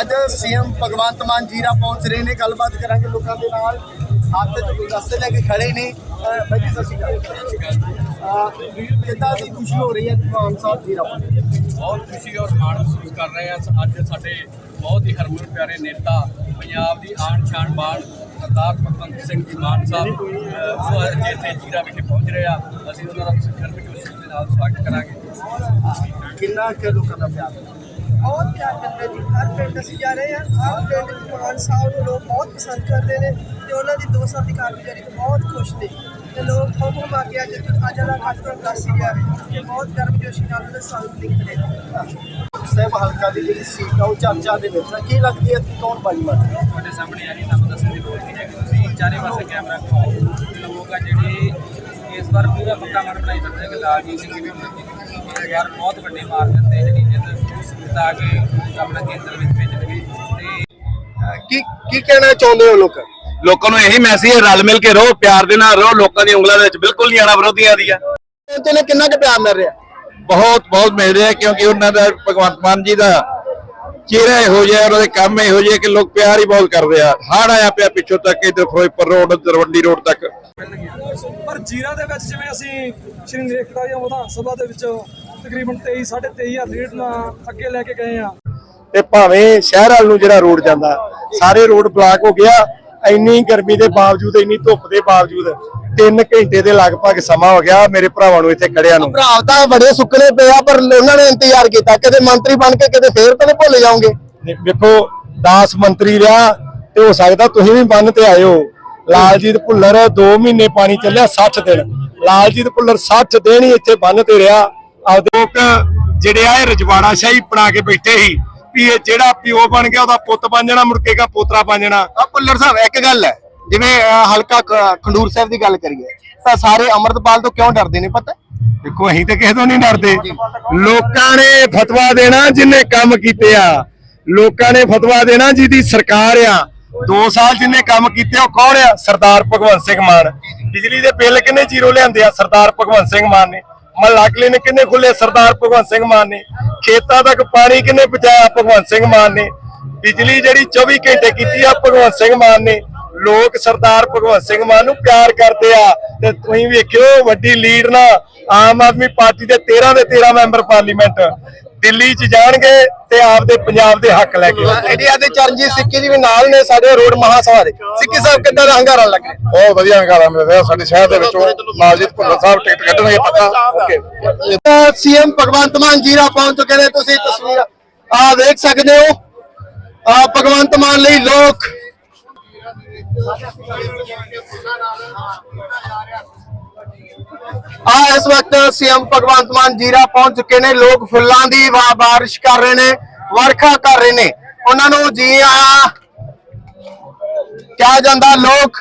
ਅੱਜ ਸੀਐਮ ਭਗਵੰਤ ਮਾਨ ਜੀਰਾ ਪਹੁੰਚ ਰਹੇ ਨੇ ਗੱਲਬਾਤ ਕਰਾਂਗੇ ਲੋਕਾਂ ਦੇ ਨਾਲ। ਹੱਥ ਚ ਗੁਲਦਸਤੇ ਲੈ ਕੇ ਖੜੇ ਨੇ। ਬਾਈ ਜੀ ਸਤਿ ਸ਼੍ਰੀ ਅਕਾਲ। ਕਿੱਦਾਂ ਦੀ ਖੁਸ਼ੀ ਹੋ ਰਹੀ ਹੈ ਮਾਨ ਸਾਹਿਬ ਜੀਰਾ ਬਹੁਤ ਖੁਸ਼ੀ ਔਰ ਮਾਣ ਮਹਿਸੂਸ ਕਰ ਰਹੇ ਹਾਂ। ਅੱਜ ਸਾਡੇ ਬਹੁਤ ਹੀ ਹਰਮਨ ਪਿਆਰੇ ਨੇਤਾ ਪੰਜਾਬ ਦੀ ਆਨ ਸ਼ਾਨ ਬਾਣ ਸਰਦਾਰ ਭਗਵੰਤ ਸਿੰਘ ਜੀ ਮਾਨ ਸਾਹਿਬ ਉਹ ਅੱਜ ਇੱਥੇ ਜੀਰਾ ਵਿਖੇ ਪਹੁੰਚ ਰਹੇ ਆ। ਅਸੀਂ ਉਹਨਾਂ ਦਾ ਸਿਖਰ ਜੋਸ਼ੀ ਦੇ ਨਾਲ ਸਵਾਗਤ ਕਰਾਂਗੇ। ਕਿੰਨਾ ਕੁ ਲੋਕਾਂ ਦਾ ਪਿਆਰ? ਬਹੁਤ ਪਿਆਰ ਕਰਦੇ ਜੀ। ਹਰ ਪਿੰਡ ਅਸੀਂ ਜਾ ਰਹੇ ਹਾਂ ਹਰ ਪਿੰਡ ਵਿੱਚ ਮਾਨ ਸਾਹਿਬ ਨੂੰ ਲੋਕ ਬਹੁਤ ਪਸੰਦ ਕਰਦੇ ਨੇ ਤੇ ਉਹਨਾਂ ਦੀ ਦੋ ਸਾਲ ਦੀ ਕਾਰਗੁਜ਼ਾਰੀ ਤੋਂ ਬਹੁਤ ਖੁਸ਼ ਨੇ। ਤੇ ਲੋਕ ਹੁਮ ਆ ਕੇ ਅੱਜ ਅੱਜ ਦਾ ਕਾਰਜਕ੍ਰਮ ਦੱਸ ਰਿਹਾ ਹੈ ਤੇ ਬਹੁਤ ਗਰਮਜੋਸ਼ੀ ਨਾਲ ਉਹਦੇ ਸੰਗ ਲਿਖ ਰਹੇ ਨੇ। ਸਾਹਿਬ ਹਲਕਾ ਦੀ ਜਿਹੜੀ ਸੀਟ ਆ ਉਹ ਚਰਚਾ ਦੇ ਵਿੱਚ ਆ। ਕੀ ਲੱਗਦੀ ਹੈ ਕੌਣ ਬਾਜੀ ਮਾਰ ਤੁਹਾਡੇ ਸਾਹਮਣੇ ਆ ਜੀ ਤੁਹਾਨੂੰ ਦੱਸਣ ਦੀ ਲੋੜ ਨਹੀਂ ਹੈ ਕਿ ਤੁਸੀਂ ਚਾਰੇ ਪਾਸੇ ਕੈਮਰਾ ਘੁਮਾਓ ਲੋਕ ਆ ਜਿਹੜੇ ਇਸ ਵਾਰ ਪੂਰਾ ਪੱਕਾ ਮਨ ਬਣਾਈ ਫਿਰਦੇ ਕਿ ਲਾਲਜੀਤ ਸਿੰਘ ਜੀ ਇਸ ਵਾਰ ਬਹੁਤ ਵੱਡੀ ਮਾਰ ਦਿੰਦੇ ਜਿਹੜੀ ਜਿਤਾ ਕੇ ਆਪਣਾ ਕੇਂਦਰ ਵਿੱਚ ਭੇਜਣਗੇ ਤੇ ਕੀ ਕੀ ਕਹਿਣਾ ਚਾਹੁੰਦੇ ਹੋ ਲੋਕ? ਲੋਕਾਂ ਨੂੰ ਇਹੀ ਮੈਸੇਜ ਹੈ ਰਲ ਮਿਲ ਕੇ ਰਹੋ ਪਿਆਰ ਦੇ ਨਾਲ ਰਹੋ ਲੋਕਾਂ ਦੀਆਂ ਉਂਗਲਾਂ ਦੇ ਵਿੱਚ ਬਿਲਕੁਲ ਨਹੀਂ ਆਣਾ ਵਿਰੋਧੀਆਂ ਦੀਆਂ। ਤੇ ਨੇ ਕਿੰਨਾ ਕੁ ਪਿਆਰ ਮਿਲ ਰਿਹਾ? ਬਹੁਤ ਬਹੁਤ ਮਿਲ ਰਿਹਾ ਕਿਉਂਕਿ ਉਹਨਾਂ ਦਾ ਭਗਵੰਤ ਮਾਨ ਜੀ ਦਾ ਚਿਹਰਾ ਇਹੋ ਜਿਹਾ ਉਹਨਾਂ ਦੇ ਕੰਮ ਇਹੋ ਜਿਹੇ ਕਿ ਲੋਕ ਪਿਆਰ ਹੀ ਬਹੁਤ ਕਰਦੇ ਆ। ਹੜ ਆਇਆ ਪਿਆ ਪਿੱਛੋਂ ਤੱਕ ਇਧਰ ਫਿਰੋਜ਼ਪੁਰ ਰੋਡ ਦਰਵੰਡੀ ਰੋਡ ਤੱਕ। ਪਰ ਜੀਰਾ ਦੇ ਵਿੱਚ ਜਿਵੇਂ ਅਸੀਂ ਸ਼੍ਰੀ ਨਰੇਕਾ ਜਾਂ ਵਿਧਾਨ ਸਭਾ ਦੇ ਵਿੱਚ ਤਕਰੀਬਨ 23 23000 ਲੀਡ ਨਾਲ ਅੱਗੇ ਲੈ ਕੇ ਗਏ ਆ। ਤੇ ਭਾਵੇਂ ਸ਼ਹਿਰ ਵੱਲ ਨੂੰ ਜਿਹੜਾ ਰੋਡ ਜਾਂਦਾ ਸਾਰੇ ਰੋਡ ਬਲਾਕ ਹੋ ਗਿਆ ਇੰਨੀ ਗਰਮੀ ਦੇ ਬਾਵਜੂਦ ਇੰਨੀ ਧੁੱਪ ਦੇ ਬਾਵਜੂਦ 3 ਘੰਟੇ ਦੇ ਲਗਭਗ ਸਮਾਂ ਹੋ ਗਿਆ ਮੇਰੇ ਭਰਾਵਾਂ ਨੂੰ ਇੱਥੇ ਖੜਿਆ ਨੂੰ। ਭਰਾ ਤਾਂ ਬੜੇ ਸੁੱਕਣੇ ਪਏ ਆ ਪਰ ਉਹਨਾਂ ਨੇ ਇੰਤਜ਼ਾਰ ਕੀਤਾ ਕਿਤੇ ਮੰਤਰੀ ਬਣ ਕੇ ਕਿਤੇ ਫੇਰ ਤਾਂ ਨਹੀਂ ਭੁੱਲ ਜਾਓਗੇ? ਵੇਖੋ 10 ਮੰਤਰੀ ਰਿਹਾ ਤੇ ਹੋ ਸਕਦਾ ਤੁਸੀਂ ਵੀ ਬੰਨ ਤੇ ਆਇਓ। ਲਾਲਜੀਤ ਭੁੱਲਰ 2 ਮਹੀਨੇ ਪਾਣੀ ਚੱਲਿਆ 60 ਦਿਨ। ਲਾਲਜੀਤ ਭੁੱਲਰ 60 ਦਿਨ ਹੀ ਇੱਥੇ ਬੰਨ ਤੇ ਰਿਹਾ। ਲੋਕ ਜਿਹੜੇ ਆ ਇਹ ਰਜਵਾੜਾ ਸ਼ਾਹੀ ਬਣਾ ਕੇ ਬੈਠੇ ਸੀ ਵੀ ਇਹ ਜਿਹੜਾ ਪਿਓ ਬਣ ਗਿਆ ਉਹਦਾ ਪੁੱਤ ਬਣ ਜਾਣਾ ਮੁਰਕੇਗਾ ਪੋਤਰਾ ਬਣ ਜਾਣਾ। ਆ ਭੁੱਲਰ ਸਾਹਿਬ, ਇੱਕ ਗੱਲ ਹੈ, ਜਿਵੇਂ ਹਲਕਾ ਖੰਡੂਰ ਸਾਹਿਬ ਦੀ ਗੱਲ ਕਰੀਏ, ਤਾਂ ਸਾਰੇ ਅਮਰਤਪਾਲ ਤੋਂ ਕਿਉਂ ਡਰਦੇ ਨੇ ਪਤਾ? ਦੇਖੋ, ਅਸੀਂ ਤੇ ਕਿਸੇ ਤੋਂ ਨਹੀਂ ਡਰਦੇ। ਲੋਕਾਂ ਨੇ ਫਤਵਾ ਦੇਣਾ ਜਿੰਨੇ ਕੰਮ ਕੀਤੇ ਆ। ਲੋਕਾਂ ਨੇ ਫਤਵਾ ਦੇਣਾ ਜਿਹਦੀ ਸਰਕਾਰ ਆ। 2 ਸਾਲ ਜਿੰਨੇ ਕੰਮ ਕੀਤੇ, ਉਹ ਕੌਣ ਆ? ਸਰਦਾਰ ਭਗਵੰਤ ਸਿੰਘ ਮਾਨ। ਬਿਜਲੀ ਦੇ ਬਿੱਲ ਕਿੰਨੇ ਜ਼ੀਰੋ ਲਿਆਂਦੇ ਆ? ਸਰਦਾਰ ਭਗਵੰਤ ਸਿੰਘ ਮਾਨ ਨੇ। ਮਹੱਲਾ ਕਲੀਨਿਕ ਕਿੰਨੇ ਖੁੱਲੇ? ਸਰਦਾਰ ਭਗਵੰਤ ਸਿੰਘ ਮਾਨ ਨੇ। ਖੇਤਾਂ ਤੱਕ ਪਾਣੀ ਕਿੰਨੇ ਪਹੁੰਚਾਇਆ ਭਗਵੰਤ ਸਿੰਘ ਮਾਨ ਨੇ? ਬਿਜਲੀ ਜਿਹੜੀ 24 ਘੰਟੇ ਕੀਤੀ ਆ ਭਗਵੰਤ ਸਿੰਘ ਮਾਨ ਨੇ। ਲੋਕ ਸਰਦਾਰ ਭਗਵੰਤ ਸਿੰਘ ਮਾਨ ਨੂੰ ਪਿਆਰ ਕਰਦੇ ਆ। ਤੇ ਤੁਸੀਂ ਵੇਖਿਓ ਵੱਡੀ ਲੀਡ ਨਾਲ ਆਮ ਆਦਮੀ ਪਾਰਟੀ ਦੇ 13 ਦੇ 13 ਮੈਂਬਰ ਪਾਰਲੀਮੈਂਟ। ਦਿੱਲੀ 'ਚ ਜਾਣਗੇ ਤੇ ਆਪਦੇ ਪੰਜਾਬ ਦੇ ਹੱਕ ਲੈ ਕੇ। ਇੰਡੀਆ ਦੇ ਚਰਨਜੀਤ ਸਿੱਕੀ ਜੀ ਵੀ ਨਾਲ ਨੇ ਸਾਡੇ ਰੋਡ ਮਹਾਸਭਾ ਦੇ। ਸਿੱਕੀ ਸਾਹਿਬ ਕਿੱਦਾਂ ਦਾ ਹੰਗਾਰਾ ਲੱਗ ਰਿਹਾ? ਬਹੁਤ ਵਧੀਆ ਹੰਗਾਰਾ ਮਿਲ ਰਿਹਾ ਸਾਡੇ ਸ਼ਹਿਰ ਦੇ ਵਿੱਚੋਂ। ਲਾਲਜੀਤ ਭੁੱਲਰ ਸਾਹਿਬ ਟਿਕਟ ਕੱਢਣਗੇ ਪੱਕਾ। ਓਕੇ। ਸੀਐਮ ਭਗਵੰਤ ਮਾਨ ਜੀਰਾ ਪਹੁੰਚ ਚੁੱਕੇ ਨੇ ਤੁਸੀਂ ਤਸਵੀਰ ਆ ਦੇਖ ਸਕਦੇ ਹੋ। ਆ ਭਗਵੰਤ ਮਾਨ ਲਈ ਲੋਕ। ਆ ਇਸ ਵਕਤ ਸੀਐਮ ਭਗਵੰਤ ਮਾਨ ਜੀਰਾ ਪਹੁੰਚ ਚੁੱਕੇ ਨੇ, ਲੋਕ ਫੁੱਲਾਂ ਦੀ ਵਾ- ਬਾਰਿਸ਼ ਕਰ ਰਹੇ ਨੇ, ਵਰਖਾ ਕਰ ਰਹੇ ਨੇ। ਉਹਨਾਂ ਨੂੰ ਜੀ ਆ, ਕਿਹਾ ਜਾਂਦਾ ਲੋਕ